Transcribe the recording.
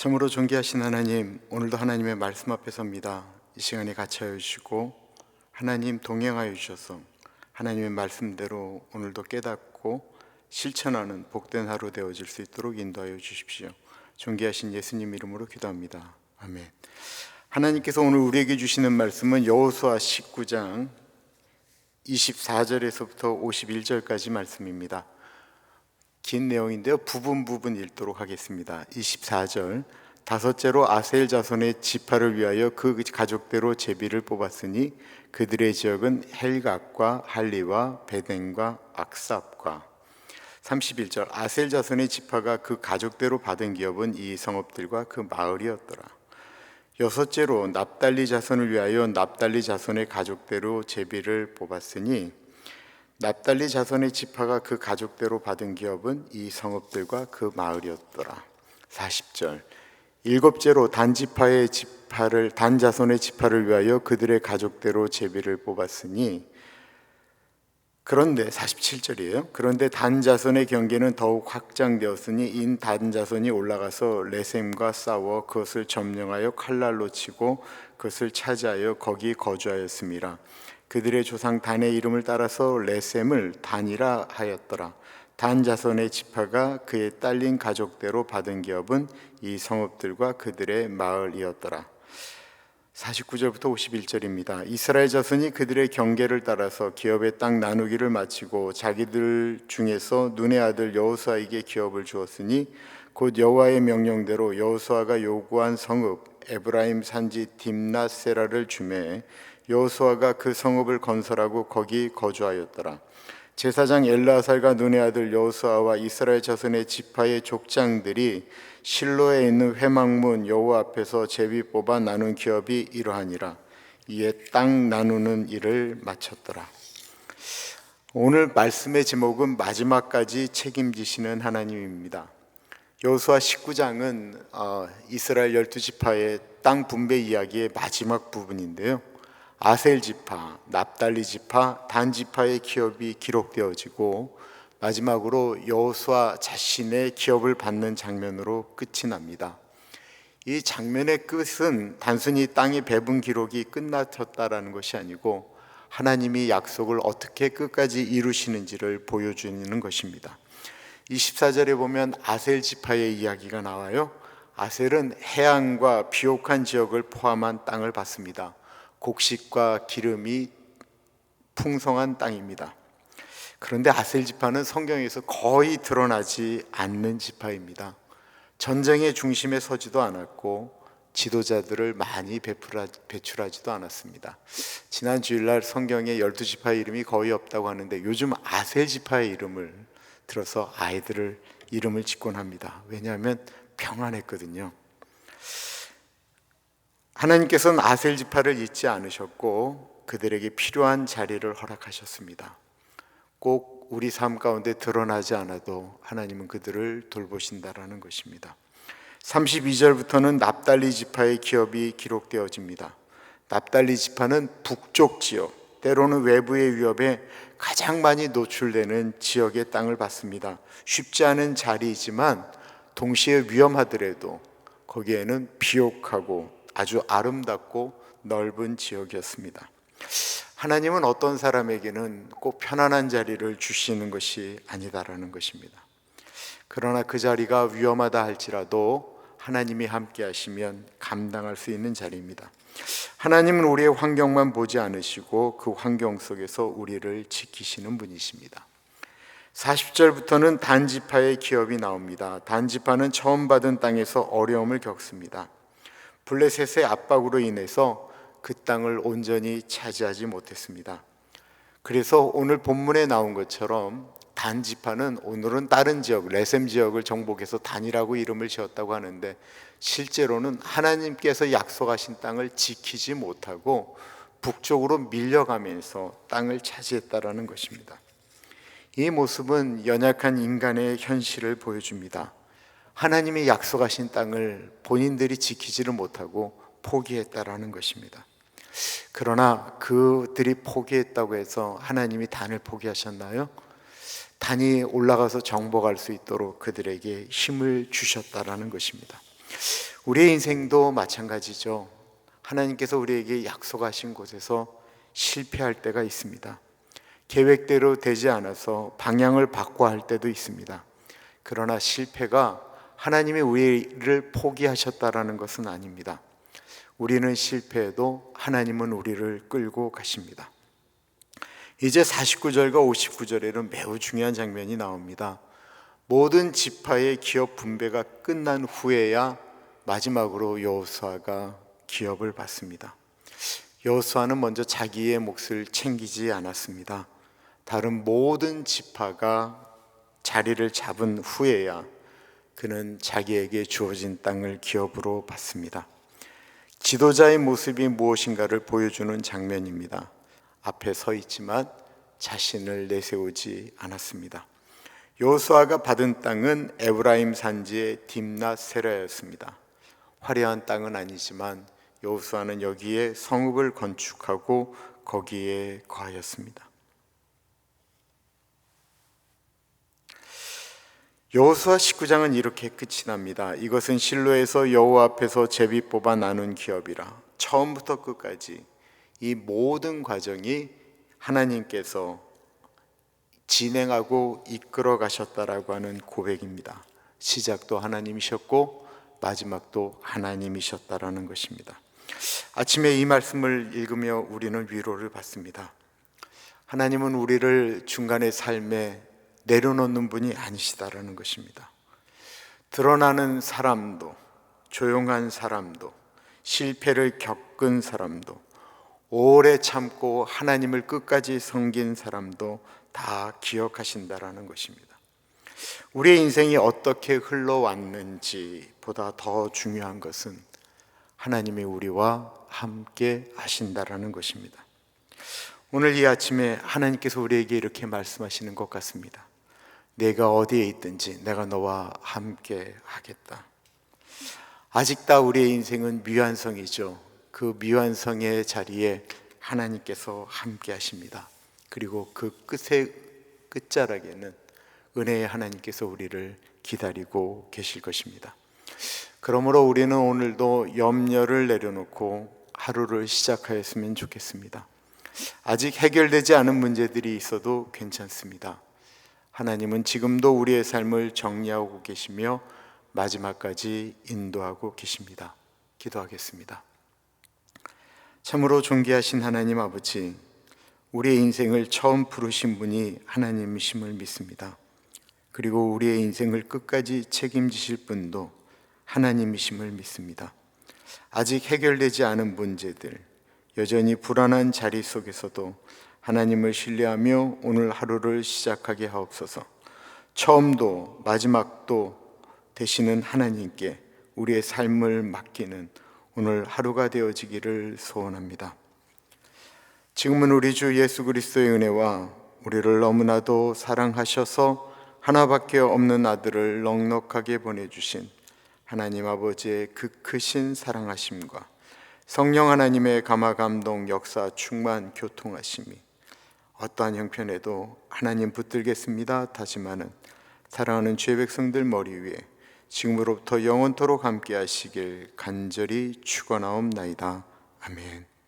참으로 존귀하신 하나님, 오늘도 하나님의 말씀 앞에 섭니다. 이 시간에 같이 하여 주시고 하나님 동행하여 주셔서 하나님의 말씀대로 오늘도 깨닫고 실천하는 복된 하루 되어질 수 있도록 인도하여 주십시오. 존귀하신 예수님 이름으로 기도합니다. 아멘. 하나님께서 오늘 우리에게 주시는 말씀은 여호수아 19장 24절에서부터 51절까지 말씀입니다. 긴 내용인데요. 부분 부분 읽도록 하겠습니다. 24절 다섯째로 아셀 자손의 지파를 위하여 그 가족대로 제비를 뽑았으니 그들의 지역은 헬각과 할리와 베덴과 악삽과 31절 아셀 자손의 지파가 그 가족대로 받은 기업은 이 성읍들과 그 마을이었더라. 여섯째로 납달리 자손을 위하여 납달리 자손의 가족대로 제비를 뽑았으니 납달리 자손의 지파가 그 가족대로 받은 기업은 이 성읍들과 그 마을이었더라. 40절 일곱째로 단 지파의 지파를 단 자손의 지파를 위하여 그들의 가족대로 제비를 뽑았으니 그런데 47절이에요. 그런데 단 자손의 경계는 더욱 확장되었으니 인 단 자손이 올라가서 레셈과 싸워 그것을 점령하여 칼날로 치고 그것을 차지하여 거기 거주하였습니다. 그들의 조상 단의 이름을 따라서 레셈을 단이라 하였더라. 단 자손의 지파가 그의 딸린 가족대로 받은 기업은 이 성읍들과 그들의 마을이었더라. 49절부터 51절입니다. 이스라엘 자손이 그들의 경계를 따라서 기업의 땅 나누기를 마치고 자기들 중에서 눈의 아들 여호수아에게 기업을 주었으니 곧 여호와의 명령대로 여호수아가 요구한 성읍 에브라임 산지 딥나세라를 주매 여호수아가 그 성읍을 건설하고 거기 거주하였더라. 제사장 엘라살과 눈의 아들 여호수아와 이스라엘 자손의 지파의 족장들이 실로에 있는 회막문 여호와 앞에서 제비 뽑아 나눈 기업이 이러하니라. 이에 땅 나누는 일을 마쳤더라. 오늘 말씀의 제목은 마지막까지 책임지시는 하나님입니다. 여호수아 19장은 어, 이스라엘 열두 지파의 땅 분배 이야기의 마지막 부분인데요. 아셀 지파, 납달리 지파, 단 지파의 기업이 기록되어지고 마지막으로 여호수아 자신의 기업을 받는 장면으로 끝이 납니다. 이 장면의 끝은 단순히 땅의 배분 기록이 끝났다라는 것이 아니고 하나님이 약속을 어떻게 끝까지 이루시는지를 보여주는 것입니다. 24절에 보면 아셀 지파의 이야기가 나와요. 아셀은 해안과 비옥한 지역을 포함한 땅을 받습니다. 곡식과 기름이 풍성한 땅입니다. 그런데 아셀 지파는 성경에서 거의 드러나지 않는 지파입니다. 전쟁의 중심에 서지도 않았고 지도자들을 많이 배출하지도 않았습니다. 지난 주일날 성경에 열두 지파의 이름이 거의 없다고 하는데 요즘 아셀 지파의 이름을 들어서 아이들을 이름을 짓곤 합니다. 왜냐하면 평안했거든요. 하나님께서는 아셀 지파를 잊지 않으셨고 그들에게 필요한 자리를 허락하셨습니다. 꼭 우리 삶 가운데 드러나지 않아도 하나님은 그들을 돌보신다라는 것입니다. 32절부터는 납달리 지파의 기업이 기록되어집니다. 납달리 지파는 북쪽 지역, 때로는 외부의 위협에 가장 많이 노출되는 지역의 땅을 받습니다. 쉽지 않은 자리이지만 동시에 위험하더라도 거기에는 비옥하고 아주 아름답고 넓은 지역이었습니다. 하나님은 어떤 사람에게는 꼭 편안한 자리를 주시는 것이 아니다라는 것입니다. 그러나 그 자리가 위험하다 할지라도 하나님이 함께 하시면 감당할 수 있는 자리입니다. 하나님은 우리의 환경만 보지 않으시고 그 환경 속에서 우리를 지키시는 분이십니다. 40절부터는 단지파의 기업이 나옵니다. 단지파는 처음 받은 땅에서 어려움을 겪습니다. 블레셋의 압박으로 인해서 그 땅을 온전히 차지하지 못했습니다. 그래서 오늘 본문에 나온 것처럼 단 지파는 오늘은 다른 지역 레셈 지역을 정복해서 단이라고 이름을 지었다고 하는데 실제로는 하나님께서 약속하신 땅을 지키지 못하고 북쪽으로 밀려가면서 땅을 차지했다라는 것입니다. 이 모습은 연약한 인간의 현실을 보여줍니다. 하나님이 약속하신 땅을 본인들이 지키지를 못하고 포기했다라는 것입니다. 그러나 그들이 포기했다고 해서 하나님이 단을 포기하셨나요? 단이 올라가서 정복할 수 있도록 그들에게 힘을 주셨다라는 것입니다. 우리의 인생도 마찬가지죠. 하나님께서 우리에게 약속하신 곳에서 실패할 때가 있습니다. 계획대로 되지 않아서 방향을 바꿔야 할 때도 있습니다. 그러나 실패가 하나님의 우리를 포기하셨다라는 것은 아닙니다. 우리는 실패해도 하나님은 우리를 끌고 가십니다. 이제 49절과 59절에는 매우 중요한 장면이 나옵니다. 모든 지파의 기업 분배가 끝난 후에야 마지막으로 여호수아가 기업을 받습니다. 여호수아는 먼저 자기의 몫을 챙기지 않았습니다. 다른 모든 지파가 자리를 잡은 후에야 그는 자기에게 주어진 땅을 기업으로 받습니다. 지도자의 모습이 무엇인가를 보여주는 장면입니다. 앞에 서 있지만 자신을 내세우지 않았습니다. 요수아가 받은 땅은 에브라임 산지의 딥나 세라였습니다. 화려한 땅은 아니지만 여호수아는 여기에 성읍을 건축하고 거기에 거하였습니다. 여호수아 19장은 이렇게 끝이 납니다. 이것은 실로에서 여호와 앞에서 제비 뽑아 나눈 기업이라. 처음부터 끝까지 이 모든 과정이 하나님께서 진행하고 이끌어 가셨다라고 하는 고백입니다. 시작도 하나님이셨고 마지막도 하나님이셨다라는 것입니다. 아침에 이 말씀을 읽으며 우리는 위로를 받습니다. 하나님은 우리를 중간의 삶에 내려놓는 분이 아니시다라는 것입니다. 드러나는 사람도, 조용한 사람도, 실패를 겪은 사람도, 오래 참고 하나님을 끝까지 섬긴 사람도 다 기억하신다라는 것입니다. 우리의 인생이 어떻게 흘러왔는지 보다 더 중요한 것은 하나님이 우리와 함께 하신다라는 것입니다. 오늘 이 아침에 하나님께서 우리에게 이렇게 말씀하시는 것 같습니다. 내가 어디에 있든지 내가 너와 함께 하겠다. 아직 다 우리의 인생은 미완성이죠. 그 미완성의 자리에 하나님께서 함께 하십니다. 그리고 그 끝의 끝자락에는 은혜의 하나님께서 우리를 기다리고 계실 것입니다. 그러므로 우리는 오늘도 염려를 내려놓고 하루를 시작하였으면 좋겠습니다. 아직 해결되지 않은 문제들이 있어도 괜찮습니다. 하나님은 지금도 우리의 삶을 정리하고 계시며 마지막까지 인도하고 계십니다. 기도하겠습니다. 참으로 존귀하신 하나님 아버지, 우리의 인생을 처음 부르신 분이 하나님이심을 믿습니다. 그리고 우리의 인생을 끝까지 책임지실 분도 하나님이심을 믿습니다. 아직 해결되지 않은 문제들, 여전히 불안한 자리 속에서도 하나님을 신뢰하며 오늘 하루를 시작하게 하옵소서. 처음도 마지막도 되시는 하나님께 우리의 삶을 맡기는 오늘 하루가 되어지기를 소원합니다. 지금은 우리 주 예수 그리스도의 은혜와 우리를 너무나도 사랑하셔서 하나밖에 없는 아들을 넉넉하게 보내주신 하나님 아버지의 그 크신 사랑하심과 성령 하나님의 감화 감동 역사 충만 교통하심이 어떠한 형편에도 하나님 붙들겠습니다 다짐하는 사랑하는 죄 백성들 머리 위에 지금으로부터 영원토록 함께 하시길 간절히 축원하옵나이다. 아멘.